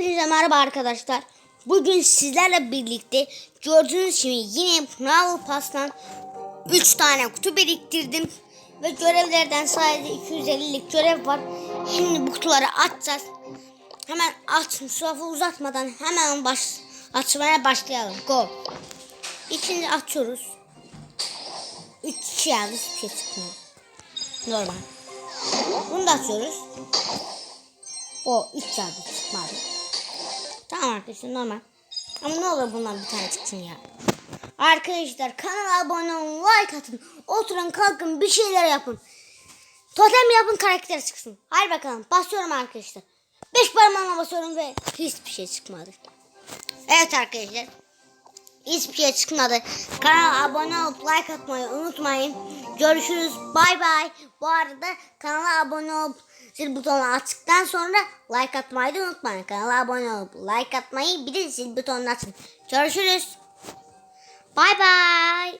Hepinize merhaba arkadaşlar. Bugün sizlerle birlikte gördüğünüz gibi yine Brawl Pass'tan 3 tane kutu biriktirdim. Ve görevlerden sadece 250'lik görev var. Şimdi bu kutuları açacağız. Hemen aç, lafı uzatmadan hemen baş, açmaya başlayalım. Go. İkinci açıyoruz. 3 kişi yazdı hiçbir şey. Normal. Bunu da açıyoruz. O 3 yazdı çıkmadı. Tamam arkadaşlar normal. Ama ne olur bundan bir tane çıksın ya. Arkadaşlar kanala abone olun, like atın. Oturun kalkın bir şeyler yapın. Totem yapın karakter çıksın. Hadi bakalım basıyorum arkadaşlar. Beş parmağıma basıyorum ve hiçbir şey çıkmadı. Evet arkadaşlar. Hiçbir şey çıkmadı. Kanala abone olup like atmayı unutmayın. Görüşürüz. Bay bay. Bu arada kanala abone olup zil butonunu açtıktan sonra like atmayı da unutmayın. Kanala abone olup like atmayı bir de zil butonunu açın. Görüşürüz. Bay bay.